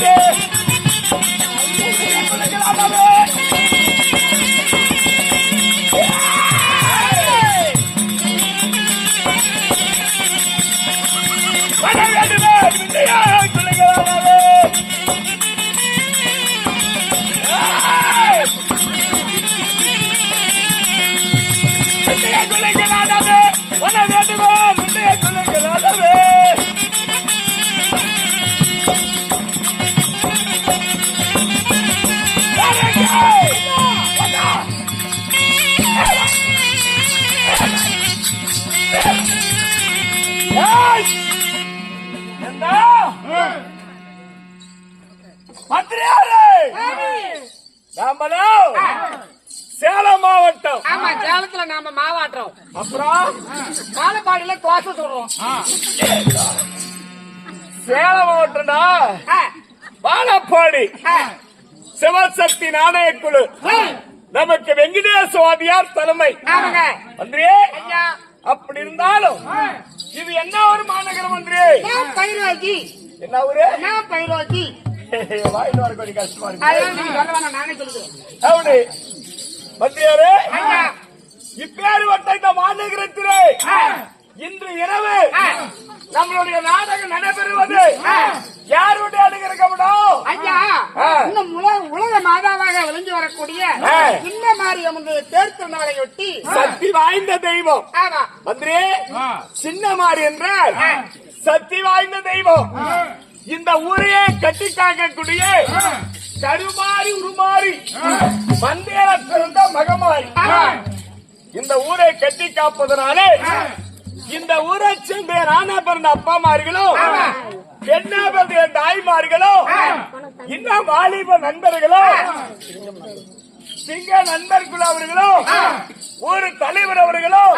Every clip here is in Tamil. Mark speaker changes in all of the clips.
Speaker 1: Yeah! மந்திரியாரே! நாமளும் சேலம் மாவட்டம்.
Speaker 2: ஆமா சேலத்துல நாம மாவாட்டுறோம்.
Speaker 1: அப்புறம்?
Speaker 2: பாலப்பாடியில தோசை சொல்றோம்.
Speaker 1: சேலம் மாவட்டம்டா பாலப்பாடி. சிவசக்தி நாணயக்குழு நமக்கு வெங்கடேஸ்வாதியார் தலைமை.
Speaker 2: ஆமாங்க.
Speaker 1: மந்திரியே அப்படி இருந்தாலும் இது என்ன ஒரு மாநகரம் மந்திரி
Speaker 2: பைரோஜி
Speaker 1: என்ன
Speaker 2: நான் பைரோஜி
Speaker 1: வாயிட்டு வர கொஞ்சம் கஷ்டமா இருக்கு. மந்திரியாரே இப்பேறுபட்ட இந்த மாநகரத்திலே இன்று இரவு நம்மளுடைய நாடகம் நடைபெறுவது. யாருடைய.
Speaker 2: இன்னும் உலக உலக மாதாவாக விளங்கி வரக்கூடிய. சின்ன மாரியம்மனுடைய தேர்த்து நாளையொட்டி
Speaker 1: சக்தி வாய்ந்த தெய்வம். மந்திரி சின்ன மாறி என்றால் சக்தி வாய்ந்த தெய்வம். இந்த ஊரையே கட்டி காக்கக்கூடிய கருமாறி உருமாறி மந்தேர பிறந்த மகமாறி இந்த ஊரை கட்டி காப்பதனாலே இந்த ஊரை சேர்ந்த ராணா பிறந்த அப்பாமார்களும் பெண்ணா பிறந்த தாய்மார்களும் இன்னும் வாலிப நண்பர்களும் சிங்க நண்பர்கள் அவர்களும் ஒரு தலைவர் அவர்களும்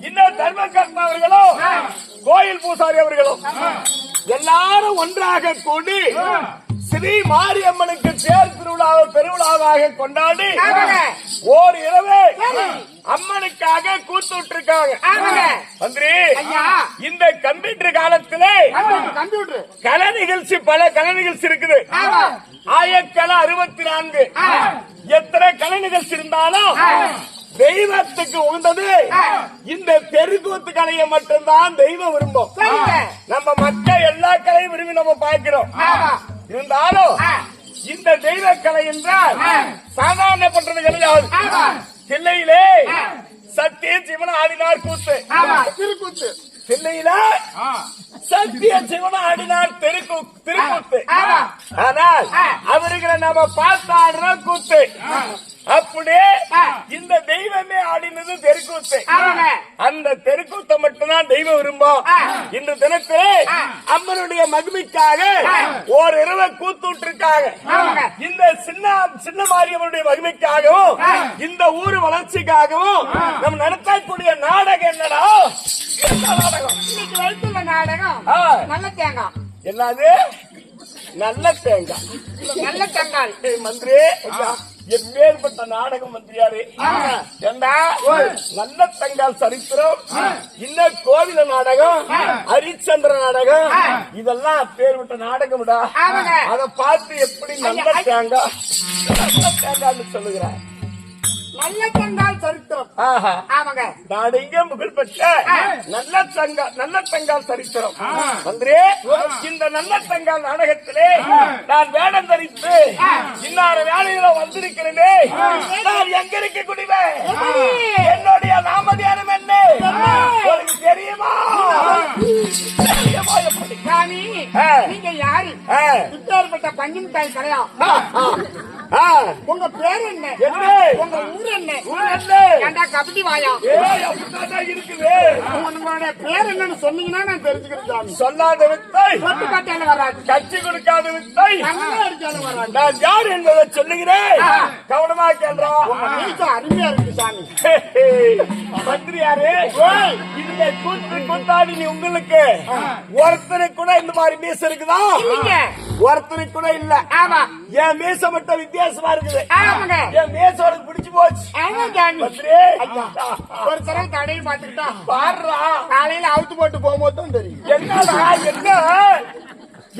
Speaker 1: இன்னும் தர்மகர்த்தா அவர்களும் கோயில் பூசாரி அவர்களும் எல்லாரும் ஒன்றாக கூடி ஸ்ரீ மாரியம்மனுக்கு தேர் திருவிழாவை பெருவிழாவாக கொண்டாடி. ஓர் இரவு அம்மனுக்காக கூத்துட்டு இருக்காங்க. இந்த கம்ப்யூட்டர் காலத்திலே கலை நிகழ்ச்சி பல கலை நிகழ்ச்சி இருக்குது. ஆயக்கலை அறுபத்தி நான்கு. எத்தனை கலை நிகழ்ச்சி இருந்தாலும் தெய்வத்துக்கு உகந்தது இந்த தெருக்கூத்து கலையை மட்டும்தான் தெய்வம் விரும்பும். நம்ம மக்கள் எல்லா கலையும் விரும்பி நம்ம பார்க்கிறோம். இருந்தாலும் இந்த தெய்வ கலை என்றால் சாதாரணப்பட்டது கிடையாது.
Speaker 2: ஆமா.
Speaker 1: தில்லையிலே சத்திய சிவன ஆடினார் கூத்து.
Speaker 2: திருக்கூத்து.
Speaker 1: தில்லையில சத்திய சிவன ஆடினார் தெருக்கு திருக்கூத்து. ஆனால் அவர்களை நம்ம பார்த்து ஆடுற கூத்து அப்படியே இந்த தெய்வமே ஆடினது தெருக்கூத்து. அந்த தெருக்கூத்தை மட்டும்தான் தெய்வம் விரும்பும். இந்த தினத்திலே அம்மனுடைய மகிமைக்காக ஓர் இரவை கூத்துட்டு இருக்காங்க
Speaker 2: ஆமாங்க.
Speaker 1: இந்த சின்ன சின்ன மாரியம்மனுடைய மகிமைக்காகவும் இந்த ஊர் வளர்ச்சிக்காகவும் நம்ம நடத்தக்கூடிய நாடகம் என்னடா? என்ன நாடகம்?
Speaker 2: நாடகம். நல்ல தேங்காய்.
Speaker 1: என்னது? நல்ல தேங்காய்.
Speaker 2: நல்ல தேங்காய்.
Speaker 1: மந்திரி ஐயா, எப்பேற்பட்ட நாடகம் மந்திரியாரு ஏண்டா? நல்ல தங்கால் சரித்திரம் இன்னும் கோவில நாடகம் ஹரிச்சந்திர நாடகம் இதெல்லாம் அப்பேற்பட்ட நாடகம்டா. அத பார்த்து எப்படி நல்ல தேங்காய் நல்ல தேங்காய்னு சொல்லுகிறேன்
Speaker 2: நல்ல தேங்காய் சரித்திரம் ஆமாங்க.
Speaker 1: நான் இங்க புகழ் பெற்ற நல்ல தங்கா நல்ல தங்கால் சரித்திரம். மந்திரி இந்த நல்ல தங்கால் நாடகத்திலே நான் வேடம் தரித்து இன்னார வேலையில வந்திருக்கிறேனே. நான் எங்க இருக்க குடிவேன் என்னுடைய நாமதியானம் என்ன? தெரியுமா?
Speaker 2: நீங்க யாரு? இப்பேற்பட்ட பஞ்சு தாய் கடையா. உங்க பேர் என்ன? உங்க ஊர் என்ன? ஏண்டா கபடி வாயா?
Speaker 1: இருக்குது.
Speaker 2: உங்களுடைய பேர் என்னன்னு சொன்னீங்கன்னா நான் தெரிஞ்சுக்கிறேன்
Speaker 1: சொல்லாத வித்தை.
Speaker 2: சொட்டு காட்டால வராது.
Speaker 1: கட்சி கொடுக்காத வித்தை. நான் யார் என்பதை சொல்லுகிறேன். கவனமா கேள்றா
Speaker 2: அருமையா இருக்கு சாமி.
Speaker 1: மந்திரியாரு இந்த கூத்து கூத்தாடி உங்களுக்கு. ஒருத்தருக்கு கூட இந்த மாதிரி மீச இருக்குதா? ஒருத்தருக்கு கூட இல்ல.
Speaker 2: ஆமா.
Speaker 1: என் மீச மட்டும் வித்தியாசமா இருக்குது.
Speaker 2: ஆமாங்க.
Speaker 1: என் மீச உனக்கு பிடிச்சு போச்சு.
Speaker 2: ஒரு தடவை தடையை பார்த்துக்கிட்டா.
Speaker 1: பாடுறா.
Speaker 2: காலையில அவுத்து போட்டு போகும்போது தெரியும்.
Speaker 1: என்னடா என்ன?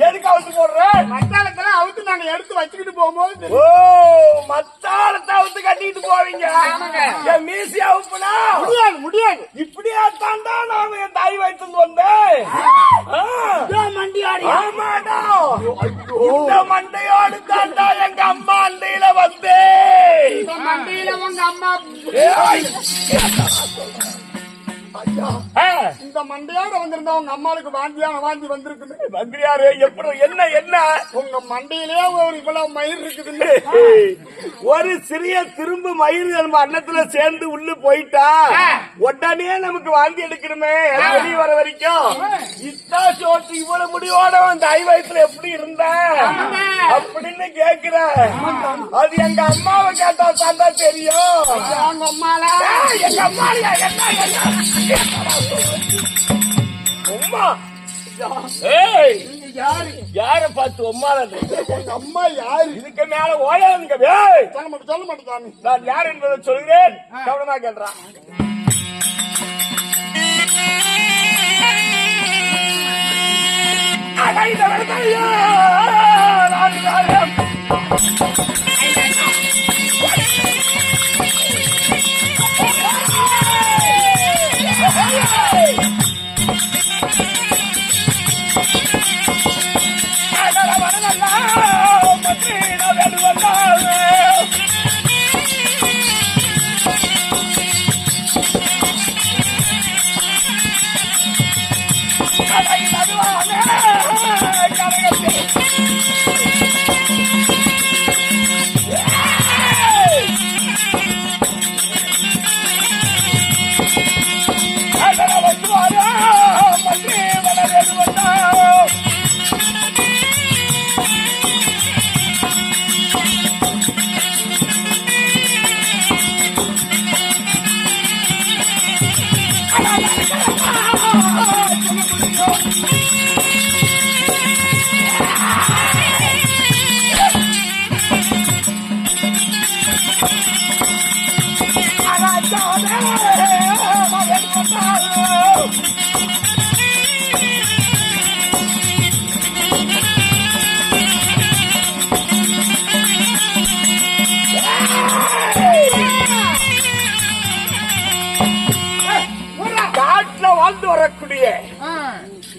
Speaker 1: எதுக்கு அவுத்து போடுற?
Speaker 2: மத்தாளத்துல அவுத்து நாங்க எடுத்து வச்சுக்கிட்டு போகும்போது.
Speaker 1: ஓ மத்தாளத்தை அவுத்து கட்டிட்டு போவீங்க.
Speaker 2: ஆமாங்க.
Speaker 1: என் மீசி அவுப்புனா?
Speaker 2: முடியாது முடியாது.
Speaker 1: இப்படியா தாண்டா நான் என் தாய் வயிற்று வந்தேன்.
Speaker 2: மண்டியாடி
Speaker 1: ஆமாடா. இந்த மண்டையோடு தாண்டா எங்க அம்மா அண்டையில வந்து.
Speaker 2: மண்டியில உங்க அம்மா மண்டையோட வந்திருந்தா உங்க அம்மாளுக்கு வாந்தியான வாந்தி வந்திருக்குது
Speaker 1: மந்திரியாரு எப்படி என்ன என்ன?
Speaker 2: உங்க மண்டையிலே ஒரு இவ்வளவு மயிர் இருக்குதுன்னு.
Speaker 1: ஒரு சிறிய திரும்பு மயிர் நம்ம அன்னத்துல சேர்ந்து உள்ள போயிட்டா உடனே நமக்கு வாந்தி எடுக்கணுமே. வெளிய வர வரைக்கும். இத்தா சோட்டு இவ்வளவு முடிவோட அந்த ஐ வயசுல எப்படி இருந்த? அப்படின்னு கேக்குறேன் அது எங்க அம்மாவை கேட்டா தாண்டா தெரியும்.
Speaker 2: உங்க அம்மால
Speaker 1: எங்க அம்மாடியா என்ன என்ன? அம்மா ஏய்
Speaker 2: யாரு
Speaker 1: யார பார்த்து உம்மாறது
Speaker 2: உங்க அம்மா யாரு
Speaker 1: இதுக்கு மேல ஓயாதுங்க ஏய்
Speaker 2: சொல்ல மாட்டேன் சொல்ல மாட்டேன் சாமி
Speaker 1: நான் யார் என்பதை சொல்கிறேன் கவனமா கேள்றான்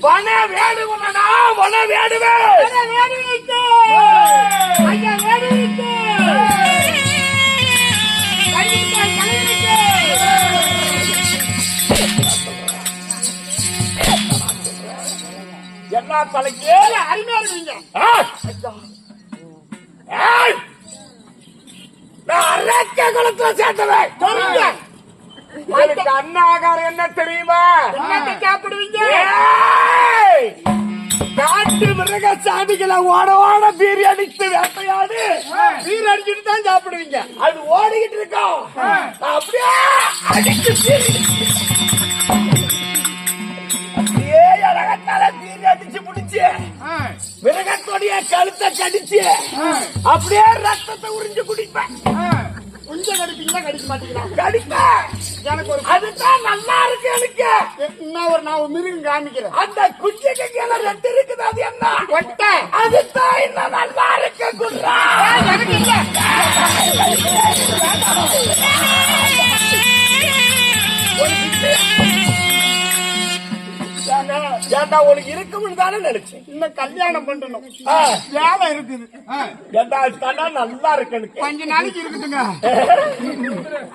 Speaker 1: வன வேடுவனா வன வேடுவே. என்ன தலைக்கு
Speaker 2: அருமையா இருக்கீங்க.
Speaker 1: அரக்க குலத்துல சேர்ந்தவன்
Speaker 2: சொல்லுங்க.
Speaker 1: எனக்கு அன்னாகாரம் என்ன தெரியுமா?
Speaker 2: சாப்பிடுவீங்க!
Speaker 1: காட்டு மிருக சாதிகளை ஓட ஓட பீரி அடித்து வேட்டையாடு.
Speaker 2: நீர் அடிச்சுட்டு தான் சாப்பிடுவீங்க.
Speaker 1: அது ஓடிக்கிட்டு இருக்கோம் அப்படியே அடிச்சு பீரி அப்படியே அழகத்தால பீரி அடிச்சு முடிச்சு மிருகத்துடைய கழுத்தை கடிச்சு அப்படியே ரத்தத்தை உறிஞ்சு குடிப்பேன்.
Speaker 2: கொஞ்சம் கடிப்பீங்களா கடிக்க மாட்டீங்களா
Speaker 1: கடிப்பேன்
Speaker 2: எனக்கு ஒரு
Speaker 1: அதுதான் நல்லா இருக்கு எனக்கு.
Speaker 2: இன்னும் ஒரு நான் மிருகம் காமிக்கிறேன்.
Speaker 1: அந்த குஞ்சுக்கு கீழே ரெண்டு இருக்குது அது என்ன?
Speaker 2: ஒட்டை.
Speaker 1: அதுதான் இன்னும் நல்லா இருக்கு குன்றா!
Speaker 2: எனக்கு இல்ல.
Speaker 1: ஏண்டா உனக்கு இருக்கும்னு தானே நினைச்சேன்.
Speaker 2: இன்னும் கல்யாணம் பண்ணணும் வேலை இருக்குது.
Speaker 1: ஏண்டா தாண்டா நல்லா இருக்கு எனக்கு
Speaker 2: கொஞ்ச நாளைக்கு இருக்குதுங்க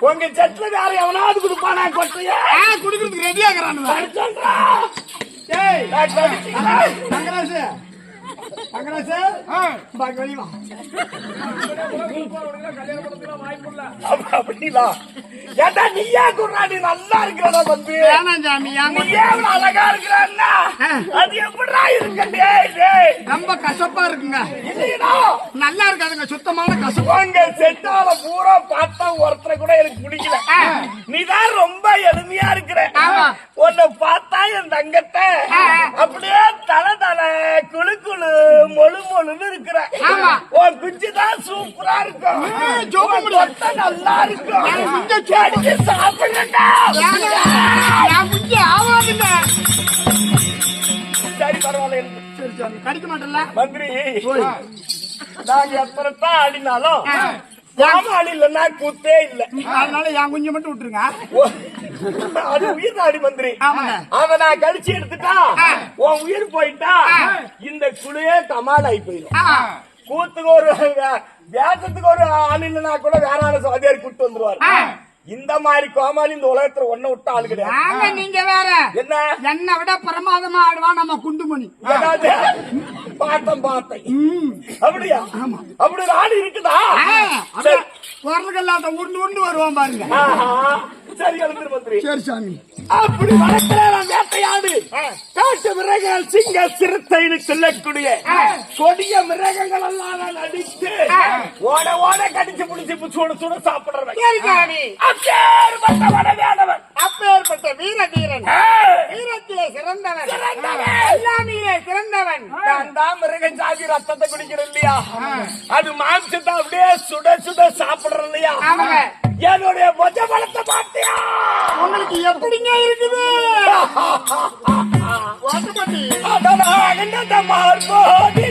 Speaker 1: உங்க செட்ல வேற எவனாவது கொடுப்பானா கொட்டைய
Speaker 2: குடுக்கறதுக்கு ரெடி ஆகுறானுங்க
Speaker 1: சொல்றா
Speaker 2: ஏய்.
Speaker 1: கடிச்சிக்கிறேன்.
Speaker 2: தங்கராசு பாக்க வெளிய
Speaker 1: அப்படிங்களா நீயா நீ நல்லா இருக்கிறதா வந்து
Speaker 2: வேணாம் சாமி ஏன்
Speaker 1: அழகா இருக்கிறன்னா அது எப்படிடா இருக்கு?
Speaker 2: ரொம்ப கசப்பா இருக்குங்க.
Speaker 1: இல்லையா
Speaker 2: நல்லா இருக்காதுங்க சுத்தமான கசப்பு.
Speaker 1: உங்க செட்டால பூரா பார்த்தா ஒருத்தரை கூட எனக்கு பிடிக்கல. நீதான் ரொம்ப எளிமையா இருக்கிற. உன்னை பார்த்தா என் தங்கத்தை. அப்படியே தலை தலை குளு குளு மொழு மொழுன்னு இருக்கிற. உன் குஞ்சு தான் சூப்பரா இருக்கும். தொட்டை நல்லா இருக்கும். அடிச்சு சாப்பிடுங்கடா
Speaker 2: ஆவாதில்ல
Speaker 1: சரி பரவாயில்ல.
Speaker 2: சரி சாமி கடிக்க மாட்டேன்ல.
Speaker 1: மந்திரி நாங்க எத்தனை தான் ஆடினாலும் நாம ஆடிலன்னா கூத்தே இல்ல.
Speaker 2: அதனால என் குஞ்சு மட்டும் விட்டுருங்க.
Speaker 1: அது உயிர் நாடி மந்திரி அத நான் கடிச்சு எடுத்துட்டா உன் உயிர் போயிட்டா இந்த குழியே கமால் ஆகி போயிடும் கூத்துக்கு ஒரு வேஷத்துக்கு ஒரு ஆள் இல்லைன்னா கூட வேற ஆளு சுவாதியாரி கூட்டு வந்துருவாரு. இந்த மாதிரி கோமாளி இந்த உலகத்துல ஒண்ணு விட்ட ஆளு கிடையாது.
Speaker 2: நாங்க வேற.
Speaker 1: என்ன?
Speaker 2: என்னை விட பிரமாதமா ஆடுவான் நம்ம குண்டுமணி.
Speaker 1: பார்த்தேன் பார்த்தேன். அப்படியா? அப்படி ஒரு ஆள் இருக்குதா.
Speaker 2: குரலுக்கெல்லாம் உருண்டு உருண்டு வருவான் பாருங்க.
Speaker 1: சரி மந்திரி.
Speaker 2: சரி சாமி.
Speaker 1: அப்படி வளர்க்கிறான் வேட்டையாடு காட்டு மிருகங்கள் சிங்க சிறுத்தைன்னு சொல்லக்கூடிய கொடிய மிருகங்கள் எல்லாம் நான் அடித்து ஓட ஓட கடிச்சு பிடிச்சு சுட சுட
Speaker 2: சாமி.
Speaker 1: அப்பேற்பட்ட வடவேடவன்
Speaker 2: அப்பேற்பட்ட வீர தீரன். வீரத்திலே சிறந்தவன். எல்லாமிலே சிறந்தவன்.
Speaker 1: நான் தான் மிருகம் சாதி ரத்தத்தை குடிக்கிறேன் இல்லையா? அது மாம்சத்தை அப்படியே சுட சுட சாப்பிடுறேன் இல்லையா. என்னுடைய மொஜ பழத்தை பார்த்தியா?
Speaker 2: உங்களுக்கு எப்படிங்க இருக்குது?
Speaker 1: என்னத்த மார்போ நீ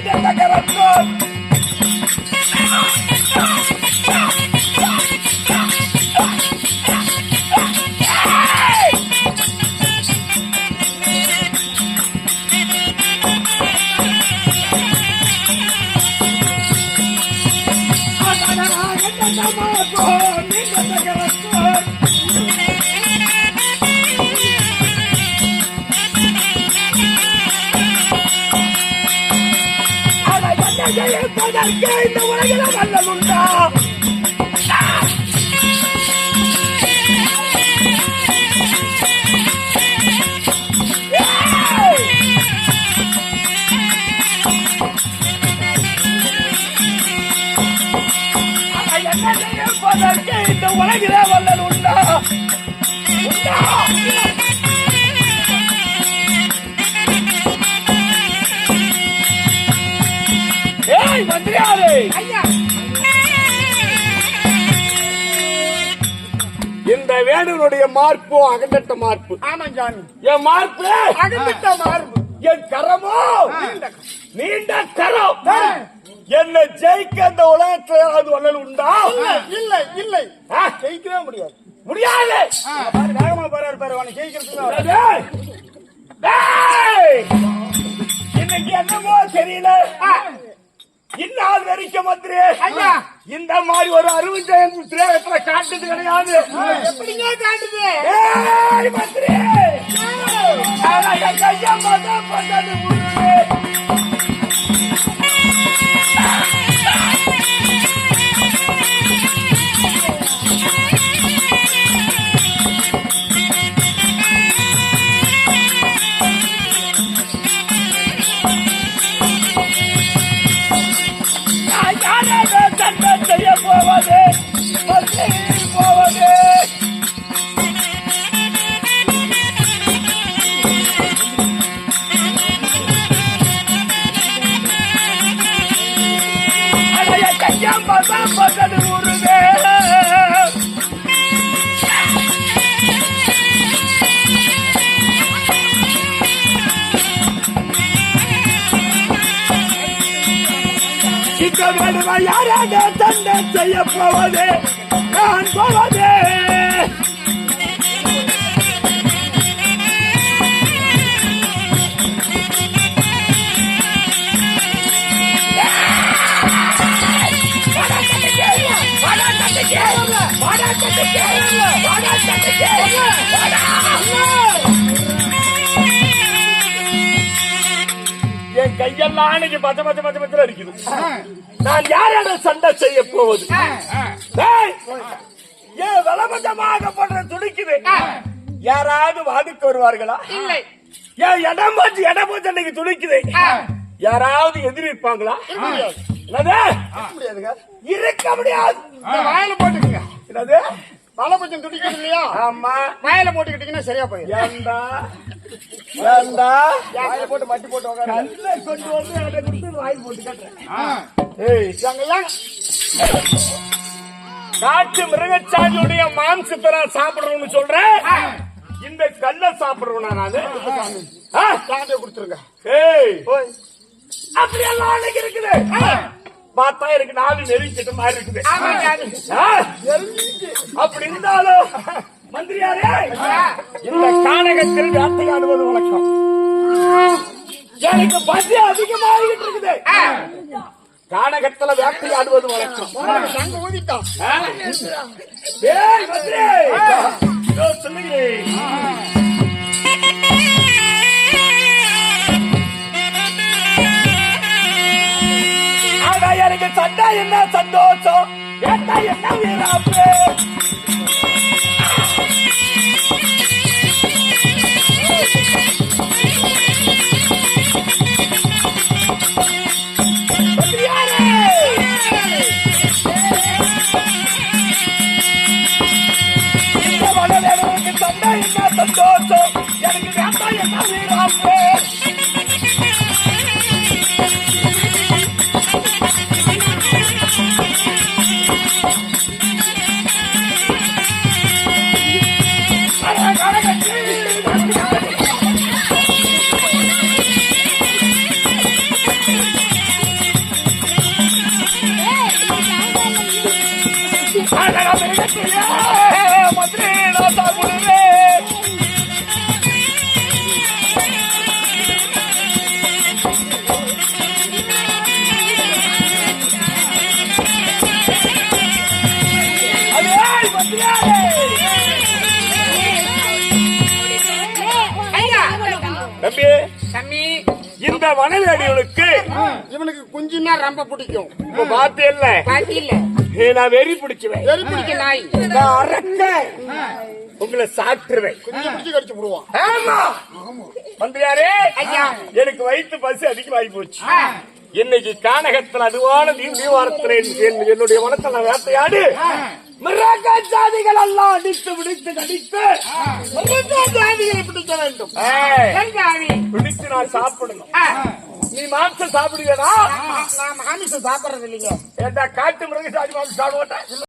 Speaker 1: இந்த வேடனுடைய மார்பு அகண்டட்ட மார்பு.
Speaker 2: ஆமா சாமி
Speaker 1: என் மார்பு?
Speaker 2: அகந்திட்ட மார்பு.
Speaker 1: என் கரமோ? நீண்ட கரம். என்னை ஜெயிக்க இந்த உலகத்துல யாராவது வல்லல் உண்டா?
Speaker 2: இல்லை இல்லை ஜெயிக்கவே முடியாது.
Speaker 1: முடியாது.
Speaker 2: வேகமா போறாரு பாரு அவனை ஜெயிக்கிறதுக்கு!
Speaker 1: இன்னைக்கு என்னமோ தெரியல. இந்நாள் வரைக்கும் மந்திரி
Speaker 2: ஐயா.
Speaker 1: இந்த மாதிரி ஒரு அருவஞ்சயம் திரேகத்துல காட்டுது கிடையாது.
Speaker 2: எப்படிங்க காட்டுது?
Speaker 1: மந்திரி கையை பார்த்தா பண்ணது கையம் பார்த்தா பண்ணது முருகே சிக்க வேண்டுமா யாராக சண்டை செய்ய போவதே நான் போவதே கையெல்லாம் அன்னைக்கு பச்சை பச்சை பச்சை பச்சை அடிக்குது. நான் யாரோட சண்டை செய்ய போவது? ஏன் வலபஞ்சமாக துடிக்குது யாராவது வாதிக்கு வருவார்களா?
Speaker 2: இல்லை.
Speaker 1: ஏன் இடம் போச்சு இடம் போச்சு அன்னைக்கு துடிக்குது யாராவது எதிரி இருப்பாங்களா? என்னது? இருக்க முடியாது.
Speaker 2: வாயில போட்டுக்கங்க.
Speaker 1: என்னது?
Speaker 2: தலை கொஞ்சம் துடிக்குது இல்லையா?
Speaker 1: ஆமா.
Speaker 2: வாயில போட்டுக்கிட்டீங்கன்னா சரியா போயிடும்.
Speaker 1: ஏண்டா? ஏண்டா?
Speaker 2: வாயில போட்டு மட்டி போட்டு
Speaker 1: கல்ல கொண்டு வந்து என்கிட்ட கொடுத்து வாய் போட்டு கட்டுறேன். காட்டு மிருகச்சாமியுடைய மாம்சத்தை நான் சாப்பிடுறோம்னு சொல்றேன் இந்த கல்ல சாப்பிடுறோம் நான்?
Speaker 2: சாந்தியை கொடுத்துருங்க.
Speaker 1: ஏய்.
Speaker 2: ஓய்
Speaker 1: அப்படி எல்லாம் அன்னைக்கு இருக்குது பார்த்தா எனக்கு நாலு நெருங்கிட்ட மாதிரி இருக்குது? அப்படி இருந்தாலும் மந்திரியாரே! இந்த கானகத்தில் வேட்டையாடுவது வழக்கம். எனக்கு பசி அதிகமாகிட்டு இருக்குது. கானகத்துல வேட்டையாடுவது வழக்கம். சொல்லுகிறேன். எனக்கு சண்டை என்ன சந்தோஷம் வேட்டை என்ன வீராப்பு இந்த வனவேடிகளுக்கு
Speaker 2: இவனுக்கு குஞ்சுன்னா ரொம்ப பிடிக்கும்.
Speaker 1: இப்ப பாத்து இல்ல
Speaker 3: பாத்தி இல்ல
Speaker 1: நான் வெறி பிடிச்சுவேன்.
Speaker 2: வெறி பிடிக்க நாய்.
Speaker 1: நான் அறக்க உங்களை சாப்பிட்டுருவேன்
Speaker 2: குஞ்சு பிடிச்சு கடிச்சு விடுவான்.
Speaker 1: ஆமா. மந்திரியாரே ஐயா. எனக்கு வயிற்று பசி அதிகமாகி போச்சு. இன்னைக்கு கானகத்தில் அதுவான நீ நீவாரத்தில் என்னுடைய வனத்தை நான் வேட்டையாடு. மிருக ஜாதிகள் எல்லாம் அடித்து பிடித்து கடித்து ஜாதிகளை பிடிக்க வேண்டும். பிடித்து நான் சாப்பிடணும். நீ மாம்சம் சாப்பிடுவேனா
Speaker 2: நான் மாமிசம் சாப்பிடறது இல்லைங்க
Speaker 1: ஏண்டா காட்டு மிருக ஜாதி மாம்சம் சாப்பிட மாட்டேன்?